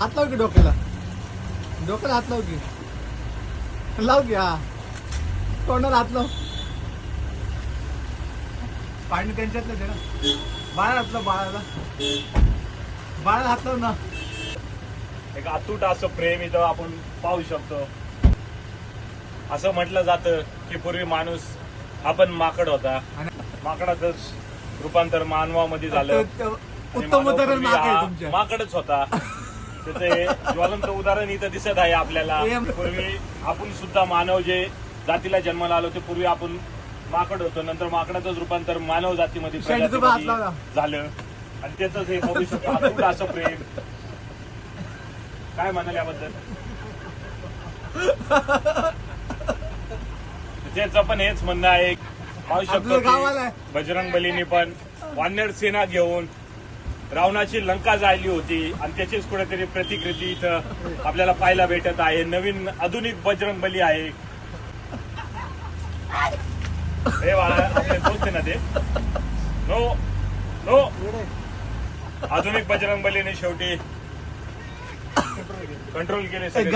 हात लाव की डोक्याला? डोक्याला हात लाव की. लाव की हा. तोंडाला हात लाव. पाणी त्यांच्यातलं ना बाळाला हात लाव बाळाला. बाळाला हात लाव ना. एक अतूट असं प्रेम इथं आपण पाहू शकतो. असं म्हटलं जातं की पूर्वी माणूस आपण माकड होता. माकडाच रूपांतर मानवामध्ये झालं. उत्तम माकडच होता. त्याचे ज्वलंत उदाहरण इथं दिसत आहे आपल्याला. पूर्वी आपण सुद्धा मानव जे जातीला जन्माला आलो ते पूर्वी आपण माकड होतो. नंतर माकडाचंच रूपांतर मानव जातीमध्ये प्रजातीमध्ये. झालं. आणि त्याच हे बघू शकतो अतूट असं प्रेम. काय म्हणाल याबद्दल? त्याचं पण हेच म्हणणं आहे. पाहू शकतो बजरंग बलीने पण वानर सेना घेऊन रावणाची लंका जाळली होती आणि त्याचीच कुठेतरी प्रतिकृती इथं आपल्याला पाहायला भेटत आहे. नवीन आधुनिक बजरंग बली आहे. हे बाळा ना ते? No no. आधुनिक बजरंग बलीने शेवटी कंट्रोल केले सगळे.